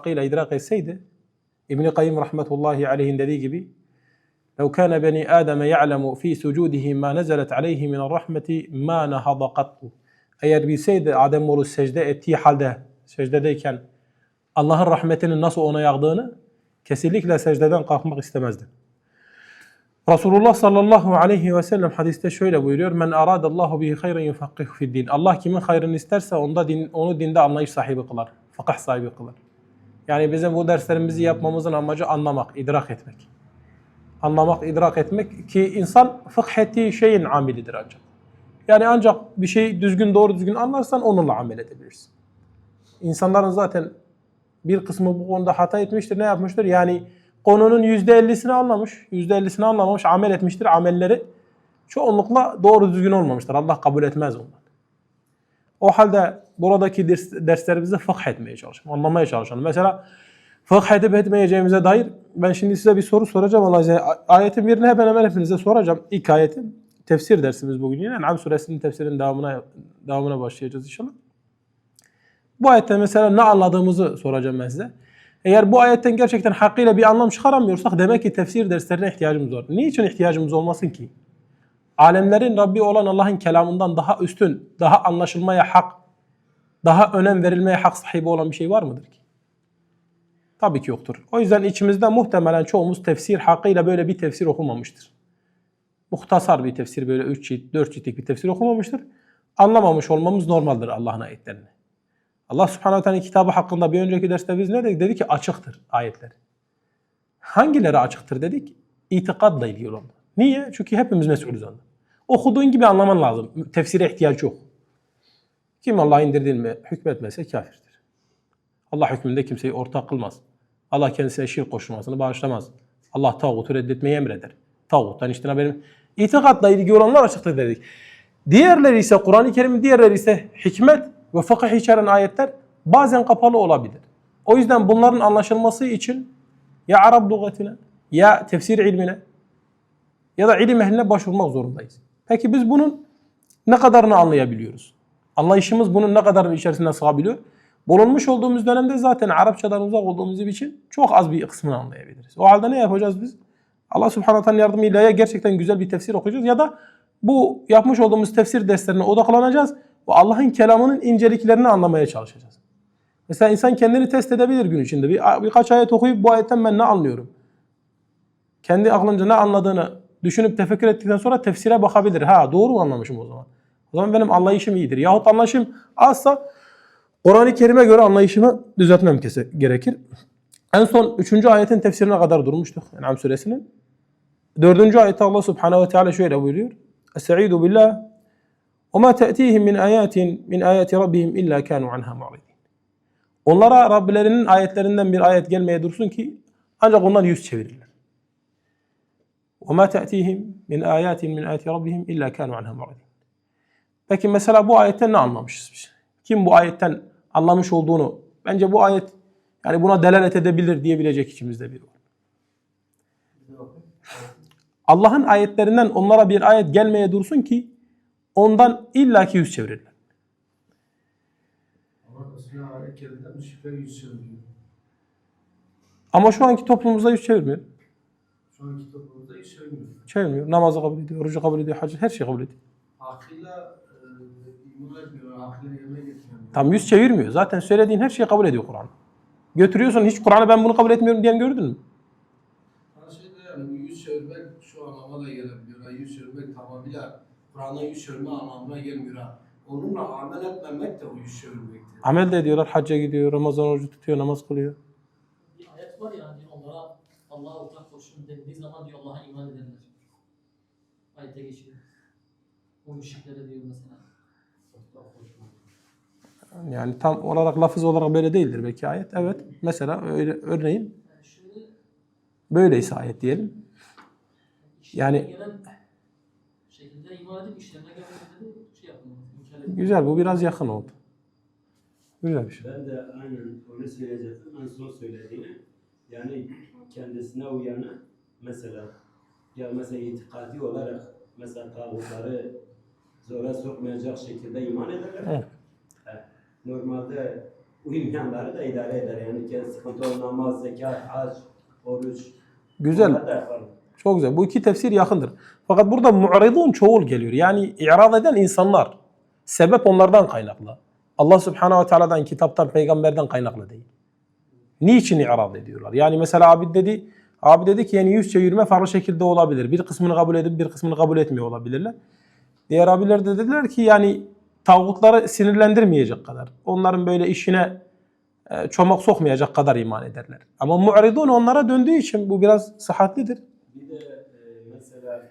hakkıyla idrak etseydi İbn Kayyim rahmetullahi aleyhin dediği gibi لو كان بني آدم يعلم في سجوده ما نزلت عليه من الرحمة ما نهض قط. Eğer bilseydi Ademoğlu secde ettiği halde, secdedeyken Allah'ın rahmetinin nasıl ona yağdığını kesinlikle secdeden kalkmak istemezdi. Resulullah sallallahu aleyhi ve sellem hadiste şöyle buyuruyor. Men aradallahu bihi hayran yufakkihu fid din. Allah kimin hayrını isterse onda din, onu dinde anlayış sahibi kılar. Fakah sahibi kılar. Yani bizim bu derslerimizi yapmamızın amacı anlamak, idrak etmek. Anlamak, idrak etmek ki insan fıkh ettiği şeyin amilidir ancak. Yani ancak bir şeyi düzgün, doğru düzgün anlarsan onunla amel edebilirsin. İnsanların zaten bir kısmı bu konuda hata etmiştir. Ne yapmıştır? Yani konunun yüzde ellisini anlamış, yüzde ellisini anlamamış, amel etmiştir. Amelleri çoğunlukla doğru düzgün olmamıştır. Allah kabul etmez onları. O halde buradaki ders, derslerimizde fıkh etmeye çalışalım, anlamaya çalışalım. Mesela fıkh edip etmeyeceğimize dair ben şimdi size bir soru soracağım. Allah izniyle. Ayetin birini hemen hemen hepinize soracağım. İlk ayetin tefsir dersimiz bugün yine. En'am suresinin tefsirinin devamına, devamına başlayacağız inşallah. Bu ayette mesela ne anladığımızı soracağım ben size. Eğer bu ayetten gerçekten hakkıyla bir anlam çıkaramıyorsak demek ki tefsir derslerine ihtiyacımız var. Niçin ihtiyacımız olmasın ki? Alemlerin Rabbi olan Allah'ın kelamından daha üstün, daha anlaşılmaya hak, daha önem verilmeye hak sahibi olan bir şey var mıdır ki? Tabii ki yoktur. O yüzden içimizde muhtemelen çoğumuz tefsir hakkıyla böyle bir tefsir okumamıştır. Muhtasar bir tefsir, böyle 3 cilt, 4 ciltlik bir tefsir okumamıştır. Anlamamış olmamız normaldir Allah'ın ayetlerini. Allah subhanahu wa ta'ala kitabı hakkında bir önceki derste biz ne dedik? Dedi ki açıktır ayetler. Hangileri açıktır dedik? İtikadla ilgili olan. Niye? Çünkü hepimiz mesulüz ondan. Okuduğun gibi anlaman lazım. Tefsire ihtiyaç yok. Kim Allah indirdiğini hükmetmezse kafirdir. Allah hükmünde kimseyi ortak kılmaz. Allah kendisine şirk koşulmasını bağışlamaz. Allah tağutu reddetmeyi emreder. Tağuttan işte benim itikadla ilgili olanlar açıktır dedik. Diğerleri ise Kur'an-ı Kerim'in diğerleri ise hikmet ve fıkıh içeren ayetler bazen kapalı olabilir. O yüzden bunların anlaşılması için ya Arap lügatine ya tefsir ilmine ya da ilim ehline başvurmak zorundayız. Peki biz bunun ne kadarını anlayabiliyoruz? Anlayışımız bunun ne kadarını içerisinde sığabiliyor? Bulunmuş olduğumuz dönemde zaten Arapçadan uzak olduğumuz için çok az bir kısmını anlayabiliriz. O halde ne yapacağız biz? Allah subhanahu teala yardımıyla ya gerçekten güzel bir tefsir okuyacağız ya da bu yapmış olduğumuz tefsir derslerine odaklanacağız ve Allah'ın kelamının inceliklerini anlamaya çalışacağız. Mesela insan kendini test edebilir gün içinde. Bir, birkaç ayet okuyup bu ayetten ben ne anlıyorum? Kendi aklınca ne anladığını düşünüp tefekkür ettikten sonra tefsire bakabilir. Ha doğru mu anlamışım o zaman? O zaman benim anlayışım iyidir. Yahut anlayışım azsa Kur'an-ı Kerim'e göre anlayışımı düzeltmem gerekir. En son 3. ayetin tefsirine kadar durmuştuk En'am suresinin. 4. ayette Allah Subhanahu ve Teala şöyle buyuruyor. Estaizu billah ve ma te'tihim min ayatin min ayati rabbihim illa kanu anha mu'ridin. Onlara Rablerinin ayetlerinden bir ayet gelmeye dursun ki ancak ondan yüz çevirirler. وَمَا تَأْتِيهِمْ مِنْ آيَاتٍ مِنْ آيَاتِ رَبِّهِمْ إِلَّا كَانُوا عَنْهَا مُعْرِضِينَ Peki mesela bu ayetten ne anlamışız biz? Kim bu ayetten anlamış olduğunu bence bu ayet yani buna delalet edebilir diyebilecek içimizde biri var. Allah'ın ayetlerinden onlara bir ayet gelmeye dursun ki ondan illaki yüz çevirirler. Ama mesela ayet geldiğinde müşrikler yüz çeviriyor. Ama şu anki toplumumuzda yüz çevirmiyor. Şu anki toplumda çevirmiyor. Çevirmiyor. Namazı kabul ediyor, orucu kabul ediyor, hacı her şeyi kabul ediyor. Aklıyla e, etmiyor, aklıyla yerine getirmiyor. Tam yüz çevirmiyor. Zaten söylediğin her şeyi kabul ediyor Kur'an. Götürüyorsun hiç Kur'an'a ben bunu kabul etmiyorum diyen gördün mü? Her şeyde yani yüz çevirmek şu anlama da gelebiliyor. Ha, yüz çevirmek tamamıyla Kur'an'a yüz çevirme anlamına gelmiyor. Ha. Onunla amel etmemek de o yüz çevirmektir. Amel de ediyorlar, hacca gidiyor, Ramazan orucu tutuyor, namaz kılıyor. Bir ayet var ya hani onlara Allah'a koşun dendiği zaman diyor Allah'a iman ederler. Ayete geçiyor. Bu müşriklere diyor mesela. Yani tam olarak lafız olarak böyle değildir belki ayet. Evet. Mesela öyle örneğin böyleyse ayet diyelim. Yani- gelen şekilde iman edip işlerine gelmediğinde de şey. Güzel bu biraz yakın oldu. Güzel bir şey. Ben de aynen onu söyleyecektim. En son söylediğini. Yani kendisine uyanı mesela ya mesela itikadi olarak mesela tağutları zora sokmayacak şekilde iman ederler. Evet. Normalde bu imkanları da idare eder. Yani kendi sıkıntı olan namaz, zekat, hac, oruç. Güzel. Çok güzel. Bu iki tefsir yakındır. Fakat burada mu'ridun çoğul geliyor. Yani i'rad eden insanlar. Sebep onlardan kaynaklı. Allah Subhanahu ve Teala'dan, kitaptan, peygamberden kaynaklı değil. Niçin i'rad ediyorlar? Yani mesela abi dedi, abi dedi ki yani yüz çevirme farklı şekilde olabilir. Bir kısmını kabul edip bir kısmını kabul etmiyor olabilirler. Diğer abiler de dediler ki yani tağutları sinirlendirmeyecek kadar. Onların böyle işine e, çomak sokmayacak kadar iman ederler. Ama mu'ridun onlara döndüğü için bu biraz sıhhatlidir. Bir de e, mesela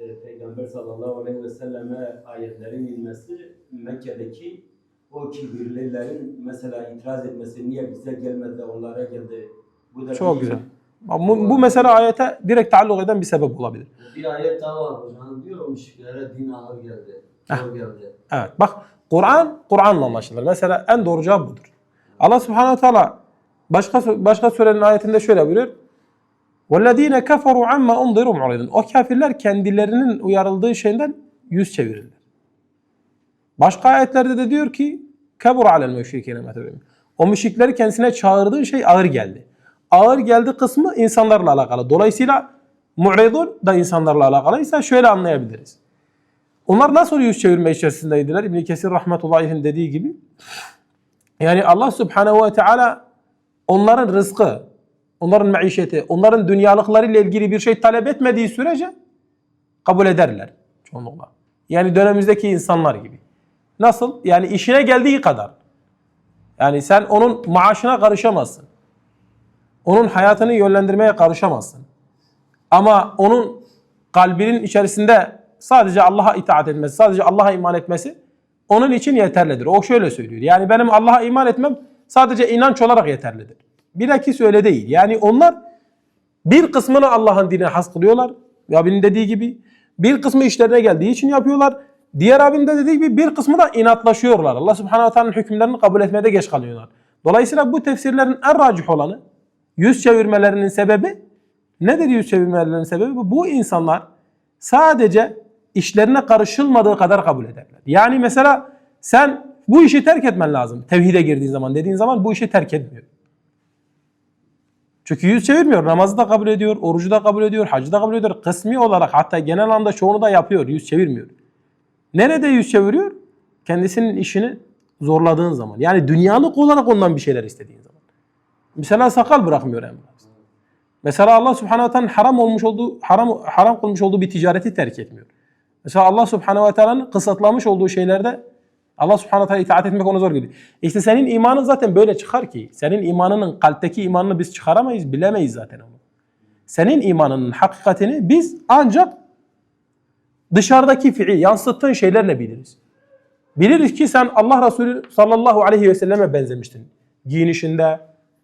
e, Peygamber sallallahu aleyhi ve selleme ayetlerin inmesi Mekke'deki o kibirlilerin mesela itiraz etmesi niye bize gelmedi onlara geldi. Bu da Çok bir- güzel. Bu, bu mesela ayete direkt taalluk eden bir sebep olabilir. Bir ayet daha var hocam. Diyor müşriklere din ağır geldi. Zor geldi. Evet bak Kur'an Kur'an'la anlaşılır. Mesela en doğru cevap budur. Allah Subhanahu Teala başka başka surenin ayetinde şöyle buyuruyor. وَالَّذ۪ينَ كَفَرُوا عَمَّا اُنْظِرُوا مُعْرِضُونَ O kafirler kendillerinin uyarıldığı şeyden yüz çevirirler. Başka ayetlerde de diyor ki كَبُرَ عَلَى الْمُشْرِكِينَ مَا O müşrikleri kendisine çağırdığı şey ağır geldi. Ağır geldi kısmı insanlarla alakalı. Dolayısıyla mu'ridun da insanlarla alakalıysa şöyle anlayabiliriz. Onlar nasıl yüz çevirme içerisindeydiler? İbn Kesir rahmetullahi'nin dediği gibi. Yani Allah Subhanahu ve Teala onların rızkı, onların maişeti, onların dünyalıklarıyla ilgili bir şey talep etmediği sürece kabul ederler çoğunlukla. Yani dönemimizdeki insanlar gibi. Nasıl? Yani işine geldiği kadar. Yani sen onun maaşına karışamazsın. Onun hayatını yönlendirmeye karışamazsın. Ama onun kalbinin içerisinde sadece Allah'a itaat etmesi, sadece Allah'a iman etmesi onun için yeterlidir. O şöyle söylüyor. Yani benim Allah'a iman etmem sadece inanç olarak yeterlidir. Bilakis öyle değil. Yani onlar bir kısmını Allah'ın dinine has kılıyorlar. Abinin dediği gibi. Bir kısmı işlerine geldiği için yapıyorlar. Diğer abinin de dediği gibi bir kısmı da inatlaşıyorlar. Allah subhanahu wa ta'anın hükümlerini kabul etmede geç kalıyorlar. Dolayısıyla bu tefsirlerin en racih olanı yüz çevirmelerinin sebebi nedir yüz çevirmelerinin sebebi? Bu insanlar sadece işlerine karışılmadığı kadar kabul ederler. Yani mesela sen bu işi terk etmen lazım. Tevhide girdiğin zaman dediğin zaman bu işi terk etmiyor. Çünkü yüz çevirmiyor. Namazı da kabul ediyor, orucu da kabul ediyor, hacı da kabul ediyor. Kısmi olarak hatta genel anlamda çoğunu da yapıyor. Yüz çevirmiyor. Nerede yüz çeviriyor? Kendisinin işini zorladığın zaman. Yani dünyalık olarak ondan bir şeyler istediğin zaman. Mesela sakal bırakmıyor emri. Mesela Allah Subhanahu Teala'nın haram olmuş olduğu haram haram kılmış olduğu bir ticareti terk etmiyor. Mesela Allah Subhanahu Teala'nın kısıtlamış olduğu şeylerde Allah Subhanahu Teala itaat etmek ona zor geliyor. İşte senin imanın zaten böyle çıkar ki. Senin imanının kalpteki imanını biz çıkaramayız, bilemeyiz zaten onu. Senin imanının hakikatini biz ancak dışarıdaki fiil, yansıttığın şeylerle biliriz. Biliriz ki sen Allah Resulü sallallahu aleyhi ve selleme benzemiştin. Giyinişinde,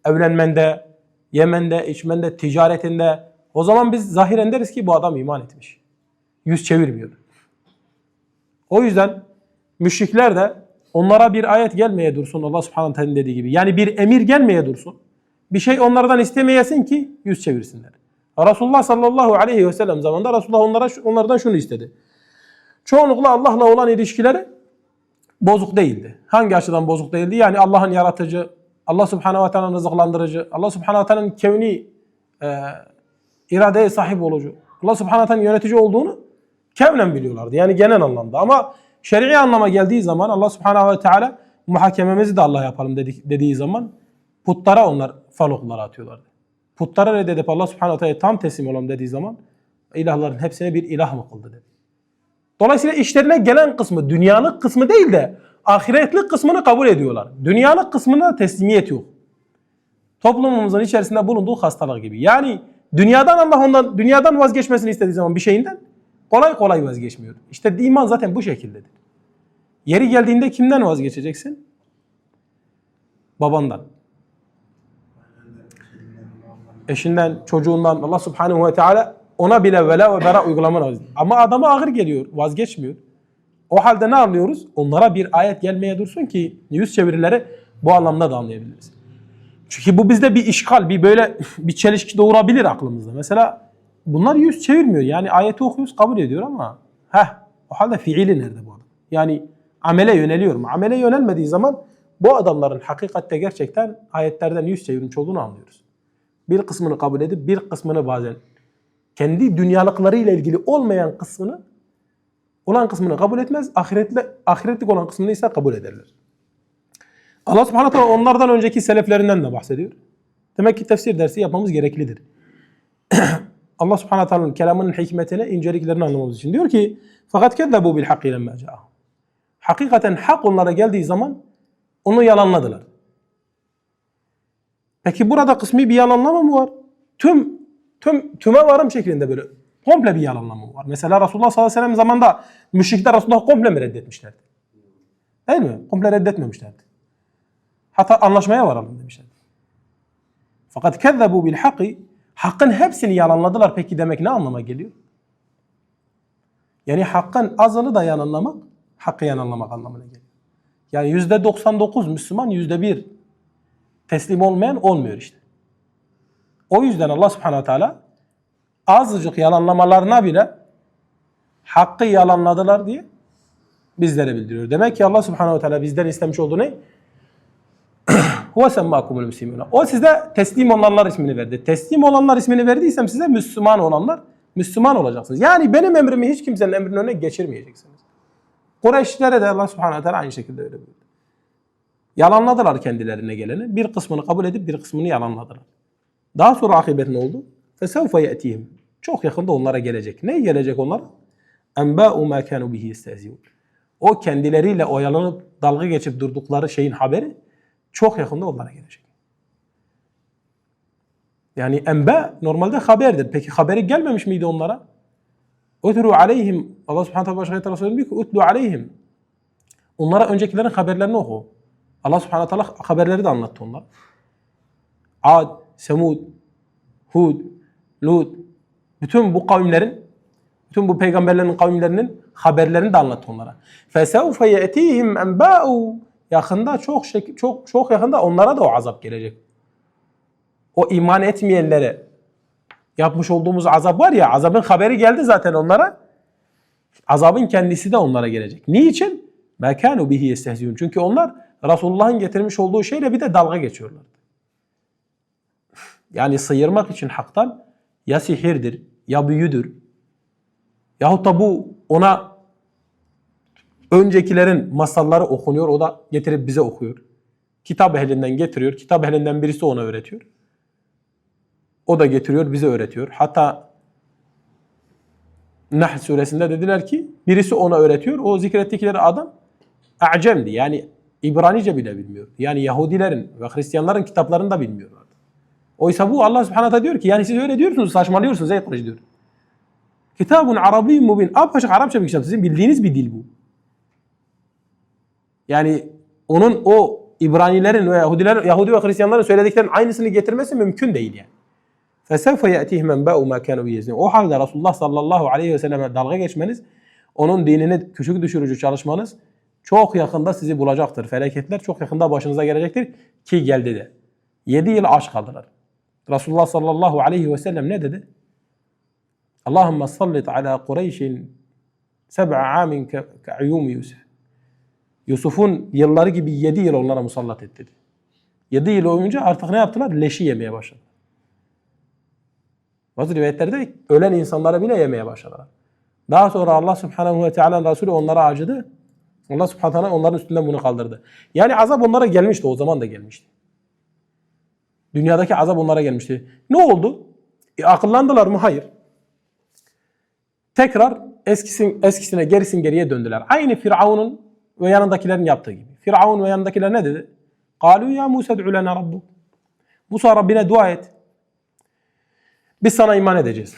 evlenmende, yemende, içmende, ticaretinde. O zaman biz zahiren deriz ki bu adam iman etmiş. Yüz çevirmiyor. O yüzden müşrikler de onlara bir ayet gelmeye dursun Allah subhanahu teala dediği gibi. Yani bir emir gelmeye dursun. Bir şey onlardan istemeyesin ki yüz çevirsinler. Resulullah sallallahu aleyhi ve sellem zamanında Resulullah onlara onlardan şunu istedi. Çoğunlukla Allah'la olan ilişkileri bozuk değildi. Hangi açıdan bozuk değildi? Yani Allah'ın yaratıcı, Allah subhanahu ve teala'nın rızıklandırıcı, Allah subhanahu ve teala'nın kevni e, iradeye sahip olucu, Allah subhanahu ve teala'nın yönetici olduğunu kevnen biliyorlardı. Yani genel anlamda. Ama şer'i anlama geldiği zaman Allah subhanahu ve teala muhakememizi de Allah yapalım dedik, dediği zaman putlara onlar falokları atıyorlardı. Putlara reddedip Allah subhanahu ve teala tam teslim olalım dediği zaman ilahların hepsine bir ilah mı kıldı dedi. Dolayısıyla işlerine gelen kısmı dünyalık kısmı değil de ahiretlik kısmını kabul ediyorlar. Dünyalık kısmına teslimiyet yok. Toplumumuzun içerisinde bulunduğu hastalık gibi. Yani dünyadan Allah ondan dünyadan vazgeçmesini istediği zaman bir şeyinden kolay kolay vazgeçmiyor. İşte iman zaten bu şekildedir. Yeri geldiğinde kimden vazgeçeceksin? Babandan. Eşinden, çocuğundan Allah Subhanahu ve Teala ona bile vela ve bera uygulamanı lazım. Ama adama ağır geliyor, vazgeçmiyor. O halde ne anlıyoruz? Onlara bir ayet gelmeye dursun ki yüz çevirileri bu anlamda da anlayabiliriz. Çünkü bu bizde bir işgal, bir böyle bir çelişki doğurabilir aklımızda. Mesela bunlar yüz çevirmiyor. Yani ayeti okuyoruz, kabul ediyor ama heh, o halde fiili nerede bu adam? Yani amele yöneliyor mu? Amele yönelmediği zaman bu adamların hakikatte gerçekten ayetlerden yüz çevirmiş olduğunu anlıyoruz. Bir kısmını kabul edip bir kısmını bazen kendi dünyalıklarıyla ilgili olmayan kısmını olan kısmını kabul etmez, ahiretle, ahiretlik olan kısmını ise kabul ederler. Allah subhanahu teala onlardan önceki seleflerinden de bahsediyor. Demek ki tefsir dersi yapmamız gereklidir. Allah subhanahu teala'nın kelamının hikmetini, inceliklerini anlamamız için. Diyor ki, fakat kezzebu bil hakkı lemma ca'ahum. Hakikaten hak onlara geldiği zaman onu yalanladılar. Peki burada kısmi bir yalanlama mı var? Tüm tüm tüme varım şeklinde böyle komple bir yalanlama var? Mesela Resulullah sallallahu aleyhi ve sellem zamanında müşrikler Resulullah'ı komple mi reddetmişlerdi? Değil mi? Komple reddetmemişlerdi. Hatta anlaşmaya varalım demişlerdi. Fakat kezzebu bil hakkı hakkın hepsini yalanladılar. Peki demek ne anlama geliyor? Yani hakkın azını da yalanlamak, hakkı yalanlamak anlamına geliyor. Yani yüzde 99 Müslüman, yüzde bir teslim olmayan olmuyor işte. O yüzden Allah subhanahu teala azıcık yalanlamalarına bile hakkı yalanladılar diye bizlere bildiriyor. Demek ki Allah subhanahu teala bizden istemiş olduğu ne? Huve semmâkumul müslimûne. O size teslim olanlar ismini verdi. Teslim olanlar ismini verdiysem size Müslüman olanlar Müslüman olacaksınız. Yani benim emrimi hiç kimsenin emrinin önüne geçirmeyeceksiniz. Kureyşlere de Allah subhanahu teala aynı şekilde öyle buyurdu. Yalanladılar kendilerine geleni. Bir kısmını kabul edip bir kısmını yalanladılar. Daha sonra akıbet ne oldu? فَسَوْفَ يَأْتِيهِمْ çok yakında onlara gelecek. Ne gelecek onlara? Enba'u ma kanu bihi yestehzi'un. O kendileriyle oyalanıp dalga geçip durdukları şeyin haberi çok yakında onlara gelecek. Yani enbe normalde haberdir. Peki haberi gelmemiş miydi onlara? Ötru aleyhim. Allah subhanahu aleyhi ve teala söylüyor ki utlu aleyhim. Onlara öncekilerin haberlerini oku. Allah subhanahu teala haberleri de anlattı onlar. Ad, Semud, Hud, Lut, Bütün bu kavimlerin, bütün bu peygamberlerin kavimlerinin haberlerini de anlattı onlara. فَسَوْفَ يَأْتِيهِمْ اَنْبَاءُ Yakında çok şek- çok çok yakında onlara da o azap gelecek. O iman etmeyenlere yapmış olduğumuz azap var ya, azabın haberi geldi zaten onlara. Azabın kendisi de onlara gelecek. Niçin? مَكَانُوا bihi يَسْتَهْزِيُونَ Çünkü onlar Resulullah'ın getirmiş olduğu şeyle bir de dalga geçiyorlar. Yani sıyırmak için haktan ya sihirdir, ya büyüdür. Yahut da bu ona öncekilerin masalları okunuyor, o da getirip bize okuyor. Kitap ehlinden getiriyor, kitap ehlinden birisi ona öğretiyor. O da getiriyor, bize öğretiyor. Hatta Nahl suresinde dediler ki birisi ona öğretiyor. O zikrettikleri adam A'cemdi. Yani İbranice bile bilmiyor. Yani Yahudilerin ve Hristiyanların kitaplarını da bilmiyorlardı. Oysa bu Allah subhanahu teala diyor ki yani siz öyle diyorsunuz, saçmalıyorsunuz ey Kureyş diyor. Kitabun Arabi mubin. Apaçık Arapça bir kitap. Sizin bildiğiniz bir dil bu. Yani onun o İbranilerin ve Yahudiler, Yahudi ve Hristiyanların söylediklerinin aynısını getirmesi mümkün değil yani. فَسَوْفَ يَأْتِهِمْ اَنْبَاءُ مَا كَانُوا بِيَزْنِينَ O halde Resulullah sallallahu aleyhi ve selleme dalga geçmeniz, onun dinini küçük düşürücü çalışmanız çok yakında sizi bulacaktır. Felaketler çok yakında başınıza gelecektir ki geldi de. 7 yıl aç kaldılar. Resulullah sallallahu aleyhi ve sellem ne dedi? Allahümme sallit ala Kureyşin seb'a amin ke'ayyumi Yusuf. Yusuf'un yılları gibi 7 yıl onlara musallat et dedi. 7 yıl boyunca artık ne yaptılar? Leşi yemeye başladı. Bazı rivayetlerde ölen insanları bile yemeye başladılar. Daha sonra Allah subhanahu ve teala Resulü onlara acıdı. Allah subhanahu onların üstünden bunu kaldırdı. Yani azap onlara gelmişti. O zaman da gelmişti. Dünyadaki azap onlara gelmişti. Ne oldu? E, akıllandılar mı? Hayır. Tekrar eskisin, eskisine gerisin geriye döndüler. Aynı Firavun'un ve yanındakilerin yaptığı gibi. Firavun ve yanındakiler ne dedi? قالوا ya Musa ed'u lana rabbuk. Musa Rabbine dua et. Biz sana iman edeceğiz.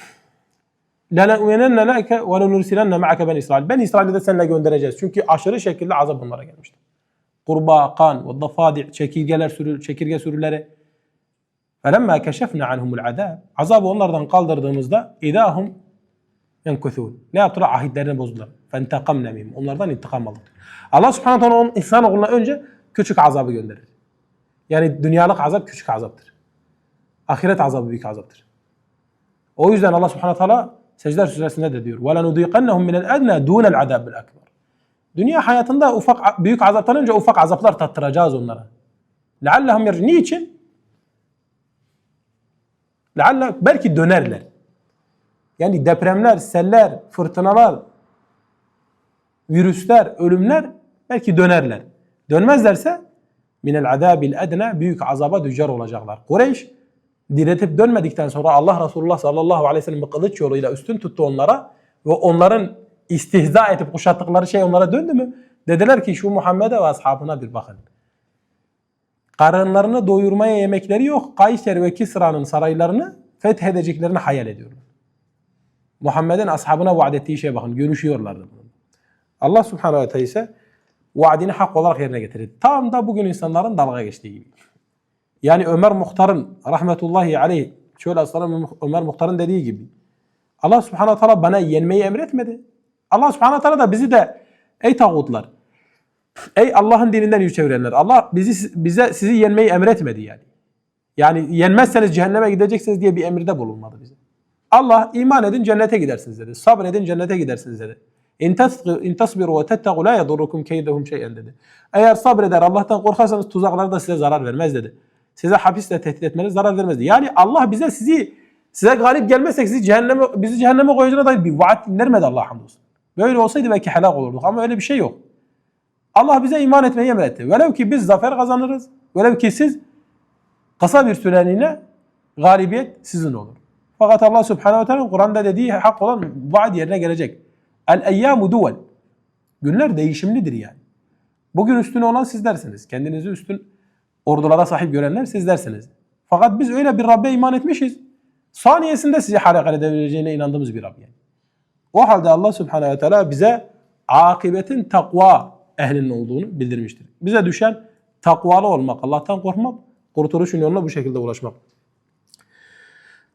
لَنَؤْمِنَنَّ لَكَ وَلَنُرْسِلَنَّ مَعَكَ بَنِ İsrail. Ben İsrail'i de seninle göndereceğiz. Çünkü aşırı şekilde azap bunlara gelmişti. Kurbağa, kan, ve dafadi, çekirgeler sürü, çekirge sürüleri. فَلَمَّا كَشَفْنَا عَنْهُمُ الْعَذَابِ Azabı onlardan kaldırdığımızda اِذَاهُمْ يَنْكُثُونَ Ne yaptılar? Ahitlerini bozdular. فَاَنْتَقَمْنَ مِنْهُمْ Onlardan intikam aldık. Allah subhanahu teala onun insan oğluna önce küçük azabı gönderir. Yani dünyalık azap küçük azaptır. Ahiret azabı büyük azaptır. O yüzden Allah subhanahu teala Secdeler suresinde de diyor. وَلَنُذِيقَنَّهُمْ مِنَ الْاَدْنَى دُونَ الْعَذَابِ الْاَكْبَرِ Dünya hayatında ufak büyük azaptan önce ufak azaplar tattıracağız onlara. Leallehum yerci. Niçin? Lealle belki dönerler. Yani depremler, seller, fırtınalar, virüsler, ölümler belki dönerler. Dönmezlerse minel azabil edna büyük azaba düçar olacaklar. Kureyş diretip dönmedikten sonra Allah Resulullah sallallahu aleyhi ve sellem kılıç yoluyla üstün tuttu onlara ve onların istihza edip kuşattıkları şey onlara döndü mü? Dediler ki şu Muhammed'e ve ashabına bir bakın. Karınlarını doyurmaya yemekleri yok. Kayser ve Kisra'nın saraylarını fethedeceklerini hayal ediyorlar. Muhammed'in ashabına vaat ettiği şeye bakın. Görüşüyorlardı. Allah subhanehu ve teala ise vaadini hak olarak yerine getirdi. Tam da bugün insanların dalga geçtiği gibi. Yani Ömer Muhtar'ın rahmetullahi aleyh şöyle aslanım Ömer Muhtar'ın dediği gibi Allah subhanehu ve teala bana yenmeyi emretmedi. Allah subhanehu ve teala da bizi de ey tağutlar ey Allah'ın dininden yüz çevirenler Allah bizi bize sizi yenmeyi emretmedi yani. Yani yenmezseniz cehenneme gideceksiniz diye bir emirde bulunmadı bize. Allah iman edin cennete gidersiniz dedi. Sabredin cennete gidersiniz dedi. İn tasbiru ve tettegu la yadurrukum keydehum şey'en dedi. Eğer sabreder Allah'tan korkarsanız tuzakları da size zarar vermez dedi. Size hapisle tehdit etmeniz zarar vermez dedi. Yani Allah bize sizi size galip gelmezsek sizi cehenneme bizi cehenneme koyacağına dair bir vaat vermedi Allah hamdolsun. Böyle olsaydı belki helak olurduk ama öyle bir şey yok. Allah bize iman etmeyi emretti. Velev ki biz zafer kazanırız. Velev ki siz kısa bir süreliğine galibiyet sizin olur. Fakat Allah Subhanahu ve Teala Kur'an'da dediği hak olan vaat yerine gelecek. El eyyamu duvel. Günler değişimlidir yani. Bugün üstün olan sizlersiniz. Kendinizi üstün ordulara sahip görenler sizlersiniz. Fakat biz öyle bir Rabbe iman etmişiz. Saniyesinde sizi halakal edebileceğine inandığımız bir Rab yani. O halde Allah Subhanahu ve Teala bize akibetin takva ehlinin olduğunu bildirmiştir. Bize düşen takvalı olmak, Allah'tan korkmak, kurtuluşun yoluna bu şekilde ulaşmak.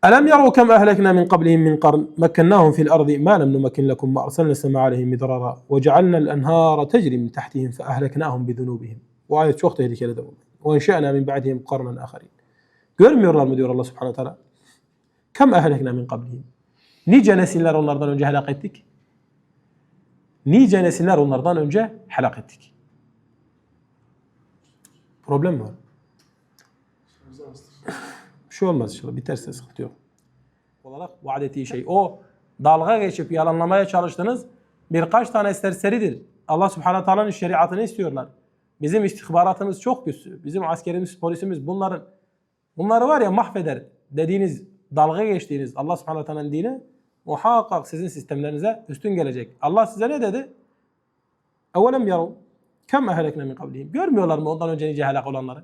ألم يروا كم أهلكنا من قبلهم من قرن مكناهم في الأرض ما لم نمكن لكم وأرسلنا السماء عليهم مدرارا وجعلنا الأنهار تجري من تحتهم فأهلكناهم بذنوبهم وآية çok tehlikelidir. وَاَنْشَأْنَا مِنْ بَعْدِهِمْ قَرْنًا آخَرِينَ Görmüyorlar mı diyor Allah subhanahu wa ta'ala. Kem ehlekna min qablihim. Nice nesiller onlardan önce helak ettik. Nice nesiller onlardan önce helak ettik. Problem var. Bir şey olmaz inşallah. Biterse sıkıntı yok. Olarak vaat ettiği şey. O dalga geçip yalanlamaya çalıştığınız birkaç tane serseridir. Allah subhanahu wa ta'ala'nın şeriatını istiyorlar. Bizim istihbaratımız çok güçlü. Bizim askerimiz, polisimiz bunların bunları var ya mahveder dediğiniz, dalga geçtiğiniz Allah subhanahu wa ta'ala'nın dini muhakkak sizin sistemlerinize üstün gelecek. Allah size ne dedi? Evelem yaru kem ehlekne min kablihim. Görmüyorlar mı ondan önce nice helak olanları?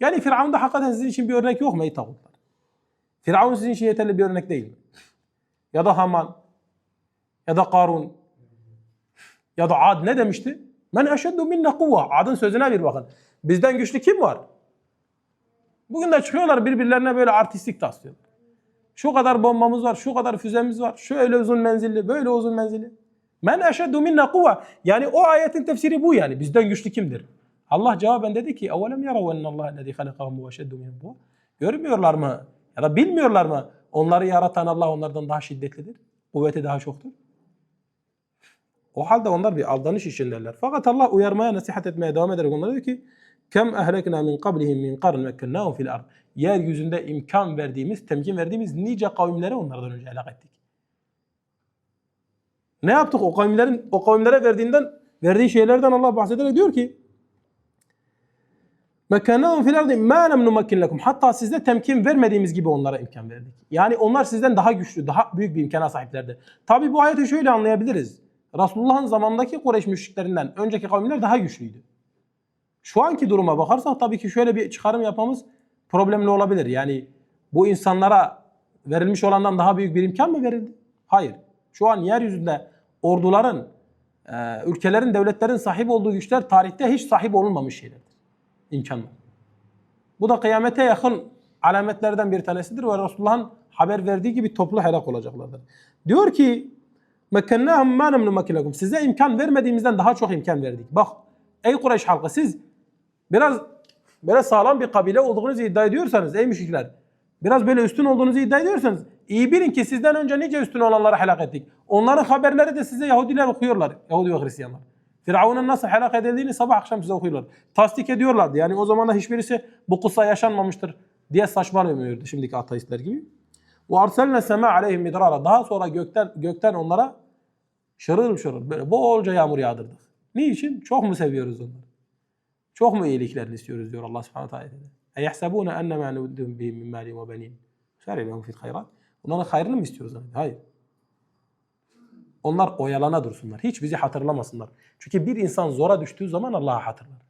Yani Firavun'da hakikaten sizin için bir örnek yok mu ey tağutlar? Firavun sizin için yeterli bir örnek değil mi? Ya da Haman, ya da Karun, ya da Ad ne demişti? Men eşeddu minne kuvve. Ad'ın sözüne bir bakın. Bizden güçlü kim var? Bugün de çıkıyorlar birbirlerine böyle artistik taslıyorlar. Şu kadar bombamız var, şu kadar füzemiz var, şöyle uzun menzilli, böyle uzun menzilli. Men eşeddu minne kuvve. Yani o ayetin tefsiri bu yani. Bizden güçlü kimdir? Allah cevaben dedi ki اَوَلَمْ يَرَوْا اَنَّ اللّٰهَ الَّذ۪ي خَلَقَهُمْ وَشَدُّ مِنْهُ Görmüyorlar mı? Ya da bilmiyorlar mı? Onları yaratan Allah onlardan daha şiddetlidir. Kuvveti daha çoktur. O halde onlar bir aldanış içindeler. Fakat Allah uyarmaya, nasihat etmeye devam ederek onlara diyor ki Kem ehlekna min qablihim min qarn mekkennahum fil ard. Yeryüzünde imkan verdiğimiz, temkin verdiğimiz nice kavimleri onlardan önce helak ettik. Ne yaptık? O kavimlerin o kavimlere verdiğinden verdiği şeylerden Allah bahsederek diyor ki Mekannahum fil ardı ma lem numekkin lekum. Hatta sizde temkin vermediğimiz gibi onlara imkan verdik. Yani onlar sizden daha güçlü, daha büyük bir imkana sahiplerdi. Tabi bu ayeti şöyle anlayabiliriz. Resulullah'ın zamandaki Kureyş müşriklerinden önceki kavimler daha güçlüydü. Şu anki duruma bakarsak tabii ki şöyle bir çıkarım yapmamız problemli olabilir. Yani bu insanlara verilmiş olandan daha büyük bir imkan mı verildi? Hayır. Şu an yeryüzünde orduların, e, ülkelerin, devletlerin sahip olduğu güçler tarihte hiç sahip olunmamış şeylerdir. İmkanlar. Bu da kıyamete yakın alametlerden bir tanesidir ve Resulullah'ın haber verdiği gibi toplu helak olacaklardır. Diyor ki mâ nemnu mekilekum. Size imkan vermediğimizden daha çok imkan verdik. Bak ey Kureyş halkı siz biraz böyle sağlam bir kabile olduğunuzu iddia ediyorsanız ey müşrikler biraz böyle üstün olduğunuzu iddia ediyorsanız iyi bilin ki sizden önce nice üstün olanları helak ettik. Onların haberleri de size Yahudiler okuyorlar. Yahudi ve Hristiyanlar. Firavun'un nasıl helak edildiğini sabah akşam size okuyorlar. Tasdik ediyorlardı. Yani o zaman da hiçbirisi bu kıssa yaşanmamıştır diye saçmalamıyordu şimdiki ateistler gibi. Ve arselne sema aleyhim midrara. Daha sonra gökten gökten onlara şırıl şırıl böyle bolca yağmur yağdırdık. Niçin? Çok mu seviyoruz onları? Çok mu iyiliklerini istiyoruz diyor Allah subhanahu teala. Eyehsebune ennemâ nuddum bihim min mâli ve benin. Şer'i lehum fil hayrat. Onların hayrını mı istiyoruz? Hayır. Onlar oyalana dursunlar. Hiç bizi hatırlamasınlar. Çünkü bir insan zora düştüğü zaman Allah'ı hatırlar.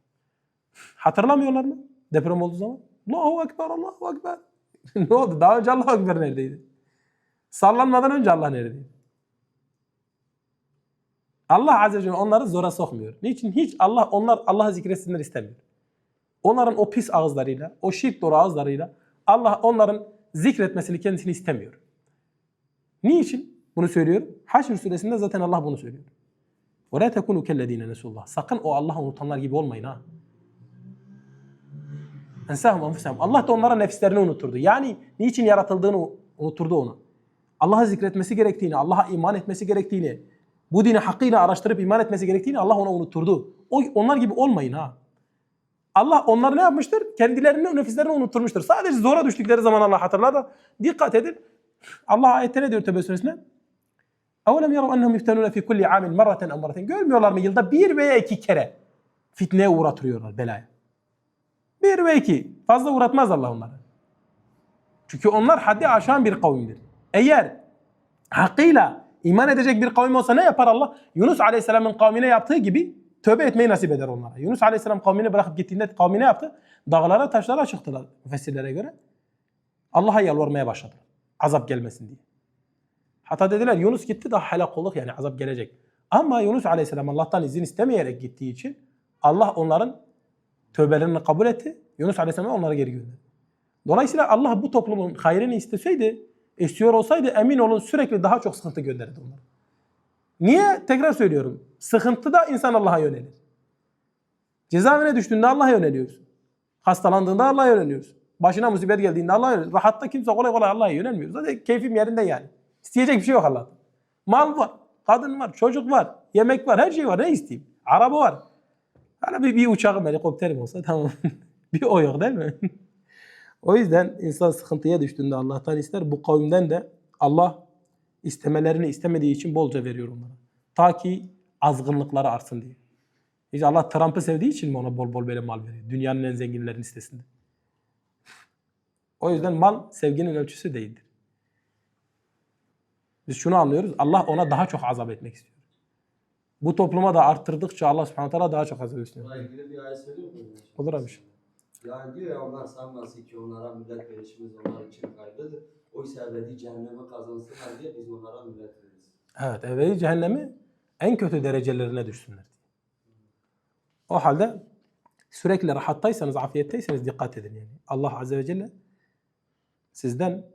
Hatırlamıyorlar mı? Deprem olduğu zaman. Allahu Ekber, Allahu Ekber. ne oldu? Daha önce Allahu Ekber neredeydi? Sallanmadan önce Allah neredeydi? Allah Azze ve Celle onları zora sokmuyor. Niçin? Hiç Allah onlar Allah'ı zikretsinler istemiyor. Onların o pis ağızlarıyla, o şirk dolu ağızlarıyla Allah onların zikretmesini kendisini istemiyor. Niçin? Bunu söylüyor. Haşr suresinde zaten Allah bunu söylüyor. وَلَا تَكُنُوا كَلَّذ۪ينَ نَسُوا اللّٰهِ Sakın o Allah'ı unutanlar gibi olmayın ha. Ensahum anfusahum. Allah da onlara nefislerini unuturdu. Yani niçin yaratıldığını unuturdu onu. Allah'ı zikretmesi gerektiğini, Allah'a iman etmesi gerektiğini, bu dini hakkıyla araştırıp iman etmesi gerektiğini Allah ona unutturdu. O, onlar gibi olmayın ha. Allah onları ne yapmıştır? Kendilerini, nefislerini unutturmuştur. Sadece zora düştükleri zaman Allah hatırlar da dikkat edin. Allah ayette ne diyor Tevbe suresinde? اَوَلَمْ يَرَوْا اَنَّهُمْ يُفْتَنُونَ فِي كُلِّ عَامٍ مَرَّةً اَمْ مَرَّةً Görmüyorlar mı yılda bir veya iki kere fitneye uğratıyorlar belaya. Bir ve iki. Fazla uğratmaz Allah onları. Çünkü onlar haddi aşan bir kavimdir. Eğer hakkıyla iman edecek bir kavim olsa ne yapar Allah? Yunus Aleyhisselam'ın kavmine yaptığı gibi tövbe etmeyi nasip eder onlara. Yunus Aleyhisselam kavmini bırakıp gittiğinde kavmine yaptı? Dağlara taşlara çıktılar müfessirlere göre. Allah'a yalvarmaya başladılar. Azap gelmesin diye. Hatta dediler Yunus gitti daha helak olduk yani azap gelecek. Ama Yunus Aleyhisselam Allah'tan izin istemeyerek gittiği için Allah onların tövbelerini kabul etti. Yunus Aleyhisselam onları geri gönderdi. Dolayısıyla Allah bu toplumun hayrını isteseydi, istiyor olsaydı emin olun sürekli daha çok sıkıntı gönderirdi onlara. Niye? Tekrar söylüyorum. Sıkıntıda insan Allah'a yönelir. Cezaevine düştüğünde Allah'a yöneliyorsun. Hastalandığında Allah'a yöneliyorsun. Başına musibet geldiğinde Allah'a yöneliyorsun. Rahatta kimse kolay kolay Allah'a yönelmiyor. Zaten keyfim yerinde yani. İsteyecek bir şey yok Allah'tan. Mal var, kadın var, çocuk var, yemek var, her şey var. Ne isteyeyim? Araba var. Hala bir, bir uçağım, helikopterim olsa tamam. bir o yok değil mi? O yüzden insan sıkıntıya düştüğünde Allah'tan ister. Bu kavimden de Allah istemelerini istemediği için bolca veriyor onlara. Ta ki azgınlıkları artsın diye. İşte Allah Trump'ı sevdiği için mi ona bol bol böyle mal veriyor? Dünyanın en zenginlerin listesinde. O yüzden mal sevginin ölçüsü değildir. Biz şunu anlıyoruz. Allah ona daha çok azap etmek istiyor. Bu topluma da arttırdıkça Allah subhanahu teala daha çok azap istiyor. Olur abi. Yani diyor ya onlar sanmasın ki onlara millet verişimiz onlar için hayırlıdır. Oysa ebedi cehenneme kazansınlar diye biz onlara millet veririz. Evet, ebedi cehennemi en kötü derecelerine düşsünler. O halde sürekli rahattaysanız, afiyetteyseniz dikkat edin yani. Allah Azze ve Celle sizden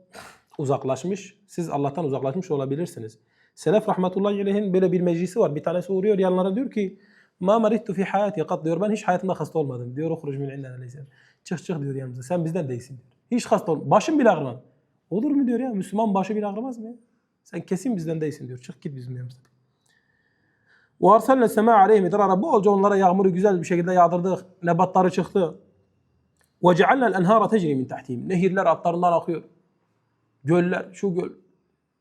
uzaklaşmış, siz Allah'tan uzaklaşmış olabilirsiniz. Selef rahmetullahi aleyhin böyle bir meclisi var. Bir tanesi uğruyor yanlarına diyor ki Ma marittu fi hayati kat diyor. Ben hiç hayatımda hasta olmadım. Diyor okhruc min indena aleyhisselam. Çık çık diyor yanımıza. Sen bizden değilsin. Hiç hasta ol. Başım bile ağrımam. Olur mu diyor ya? Müslüman başı bile ağrımaz mı ya? Sen kesin bizden değilsin diyor. Çık git bizim yanımızdan. Arsalne sema aleyhim idrara. Bolca onlara yağmuru güzel bir şekilde yağdırdık. Nebatları çıktı. Cealnel enhara tecri min tahtihim. Nehirler altlarından akıyor. Göller, şu göl,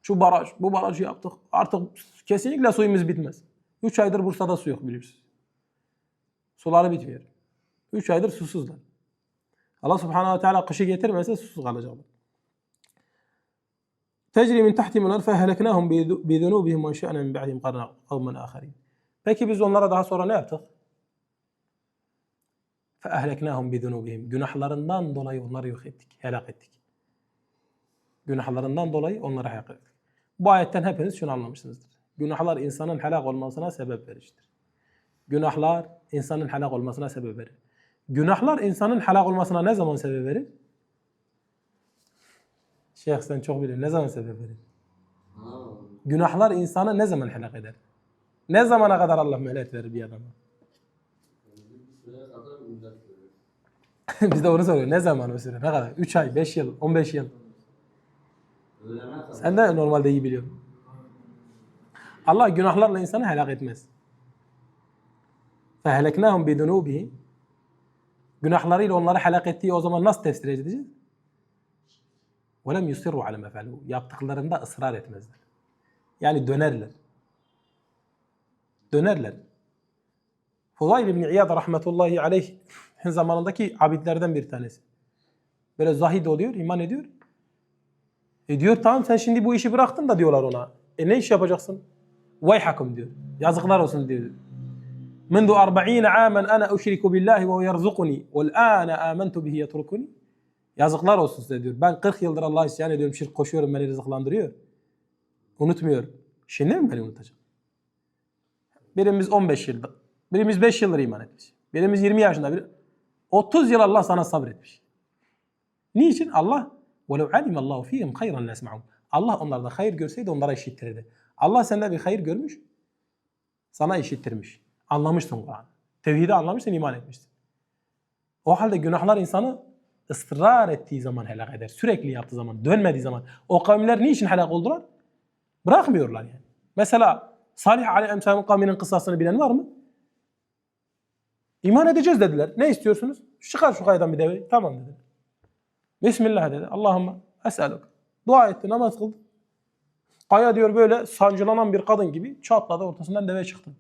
şu baraj, bu barajı yaptık. Artık kesinlikle suyumuz bitmez. 3 aydır Bursa'da su yok biliyorsunuz. Suları bitmiyor. 3 aydır susuzlar. Allah subhanahu ve teala kışı getirmese susuz kalacaklar. Tecri min tahtihim el feheleknahum bi zunubihim ve enşa'na min ba'dihim kavmen aharin. Peki biz onlara daha sonra ne yaptık? Feehleknahum bi zunubihim. Günahlarından dolayı onları yok ettik, helak ettik. Günahlarından dolayı onları helak ettik. Bu ayetten hepiniz şunu anlamışsınızdır. Günahlar insanın helak olmasına sebep vericidir. Günahlar insanın helak olmasına sebep verir. Günahlar insanın helak olmasına ne zaman sebep verir? Şeyh sen çok biliyorsun. Ne zaman sebep verir? Günahlar insanı ne zaman helak eder? Ne zamana kadar Allah mühlet verir bir adama? Biz de onu soruyor. Ne zaman o süre? Ne kadar? 3 ay, 5 yıl, 15 yıl. Sen de normalde iyi biliyorsun. Allah günahlarla insanı helak etmez. فَهَلَكْنَاهُمْ بِذُنُوبِهِمْ Günahlarıyla onları helak ettiği o zaman nasıl tefsir edeceğiz? وَلَمْ يُصِرُّ عَلَى مَا فَعَلُوا Yaptıklarında ısrar etmezler. Yani dönerler. Dönerler. Fudayl ibn İyad rahmetullahi aleyh zamanındaki abidlerden bir tanesi. Böyle zahid oluyor, iman ediyor. E diyor tamam sen şimdi bu işi bıraktın da diyorlar ona. E ne iş yapacaksın? Vayhakum diyor. Yazıklar olsun diyor. منذ أربعين عاما أنا أشرك بالله وهو يرزقني والآن آمنت به يتركني Yazıklar olsun size diyor. Ben 40 yıldır Allah'a isyan ediyorum, şirk koşuyorum, beni rızıklandırıyor. Unutmuyor. Şimdi mi beni unutacak? Birimiz 15 yılda, birimiz 5 yıldır iman etmiş. Birimiz 20 yaşında, bir 30 yıl Allah sana sabretmiş. Niçin? Allah وَلَوْ عَلِمَ اللّٰهُ ف۪يهِمْ خَيْرًا لَسْمَعُونَ Allah onlarda hayır görseydi onlara işittirirdi. Allah sende bir hayır görmüş, sana işittirmiş. Anlamışsın Kur'an. Tevhidi anlamışsın, iman etmişsin. O halde günahlar insanı ısrar ettiği zaman helak eder. Sürekli yaptığı zaman, dönmediği zaman. O kavimler niçin helak oldular? Bırakmıyorlar yani. Mesela Salih Aleyhisselam'ın kavminin kıssasını bilen var mı? İman edeceğiz dediler. Ne istiyorsunuz? Çıkar şu kayadan bir deveyi. Tamam dedi. Bismillah dedi. Allahümme es'eluk. Dua etti, namaz kıldı. Kaya diyor böyle sancılanan bir kadın gibi çatladı ortasından deve çıktı.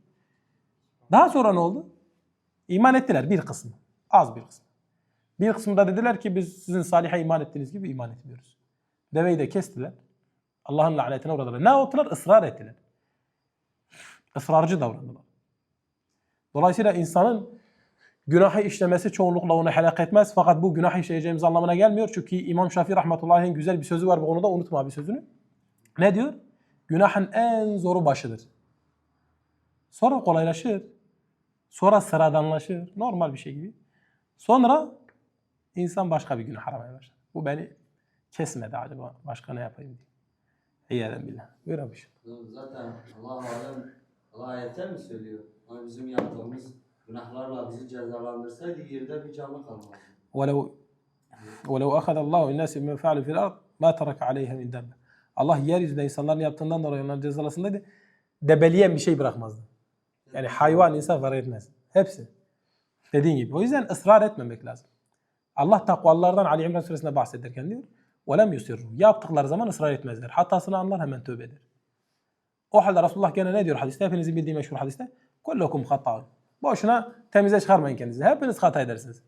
Daha sonra ne oldu? İman ettiler bir kısmı. Az bir kısmı. Bir kısmı da dediler ki biz sizin Salih'e iman ettiğiniz gibi iman etmiyoruz. Deveyi de kestiler. Allah'ın lanetine uğradılar. Ne yaptılar? Israr ettiler. Israrcı davrandılar. Dolayısıyla insanın günahı işlemesi çoğunlukla onu helak etmez. Fakat bu günah işleyeceğimiz anlamına gelmiyor. Çünkü İmam Şafii rahmetullahi'nin güzel bir sözü var bu konuda. Unutma bir sözünü. Ne diyor? Günahın en zoru başıdır. Sonra kolaylaşır. Sonra sıradanlaşır. Normal bir şey gibi. Sonra insan başka bir günah aramaya başlar. Bu beni kesmedi acaba. Başka ne yapayım diye. İyyâden billah. Buyur abi. Zaten Allah alem Allah ayette mi söylüyor? Hani bizim yaptığımız günahlarla bizi cezalandırsaydı yerde bir canlı kalmazdı. ولو ولو أخذ الله الناس بما فعلوا في الأرض ما ترك عليها من دابة. Allah yeryüzünde insanların yaptığından dolayı onları cezalasındaydı. Debeleyen bir şey bırakmazdı. Yani hayvan insan fark etmez. Hepsi. Dediğin gibi. O yüzden ısrar etmemek lazım. Allah takvalılardan Ali İmran suresinde bahsederken diyor. وَلَمْ يُسِرُّ Yaptıkları zaman ısrar etmezler. Hatasını anlar hemen tövbe eder. O halde Resulullah gene ne diyor hadiste? Hepinizin bildiği meşhur hadiste. كُلُّكُمْ خَطَّعُونَ Boşuna temize çıkarmayın kendinizi. Hepiniz hata edersiniz.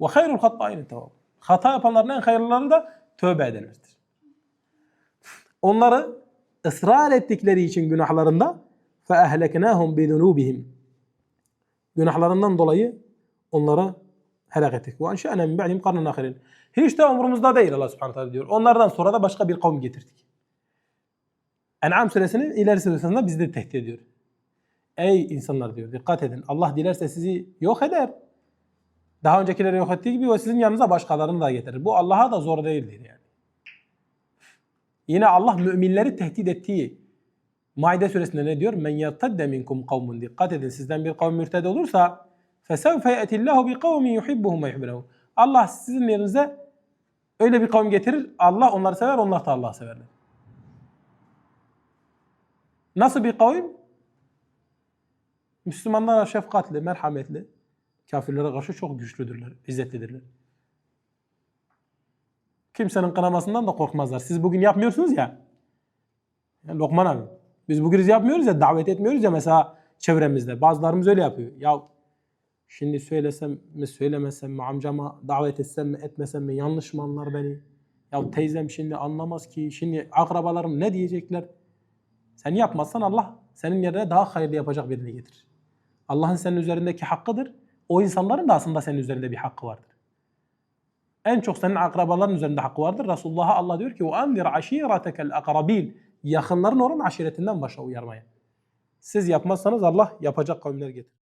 وَخَيْرُ الْخَطَّعِينَ التَّوَابُ Hata yapanların en hayırlıları da tövbe edenlerdir. Onları ısrar ettikleri için günahlarında فَاَهْلَكْنَاهُمْ بِذُنُوبِهِمْ Günahlarından dolayı onlara helak ettik. وَاَنْشَأْنَا مِنْ بَعْدِهِمْ قَرْنًا آخَرِينَ Hiç de umurumuzda değil Allah subhanahu teala diyor. Onlardan sonra da başka bir kavim getirdik. En'am suresinin ileri suresinde bizi de tehdit ediyor. Ey insanlar diyor dikkat edin. Allah dilerse sizi yok eder. Daha öncekileri yok ettiği gibi o sizin yanınıza başkalarını da getirir. Bu Allah'a da zor değildir yani. Yine Allah müminleri tehdit ettiği Maide suresinde ne diyor? Men yertedde minkum kavmun. Dikkat edin sizden bir kavim mürted olursa ye'tillahu bi kavmin yuhibbuhum ve yuhibbunehu. Allah sizin yerinize öyle bir kavim getirir. Allah onları sever, onlar da Allah'ı severler. Nasıl bir kavim? Müslümanlara şefkatli, merhametli. Kafirlere karşı çok güçlüdürler, izzetlidirler. Kimsenin kınamasından da korkmazlar. Siz bugün yapmıyorsunuz ya. Yani Lokman abi. Biz bugün yapmıyoruz ya, davet etmiyoruz ya mesela çevremizde. Bazılarımız öyle yapıyor. Ya şimdi söylesem mi, söylemesem mi, amcama davet etsem mi, etmesem mi, yanlış mı anlar beni? Ya teyzem şimdi anlamaz ki, şimdi akrabalarım ne diyecekler? Sen yapmazsan Allah senin yerine daha hayırlı yapacak birini getirir. Allah'ın senin üzerindeki hakkıdır. O insanların da aslında senin üzerinde bir hakkı vardır. En çok senin akrabaların üzerinde hakkı vardır. Resulullah'a Allah diyor ki وَاَنْذِرْ عَشِيرَتَكَ الْاَقْرَب۪ينَ Yakınların onun aşiretinden başla uyarmaya. Siz yapmazsanız Allah yapacak kavimler getirir.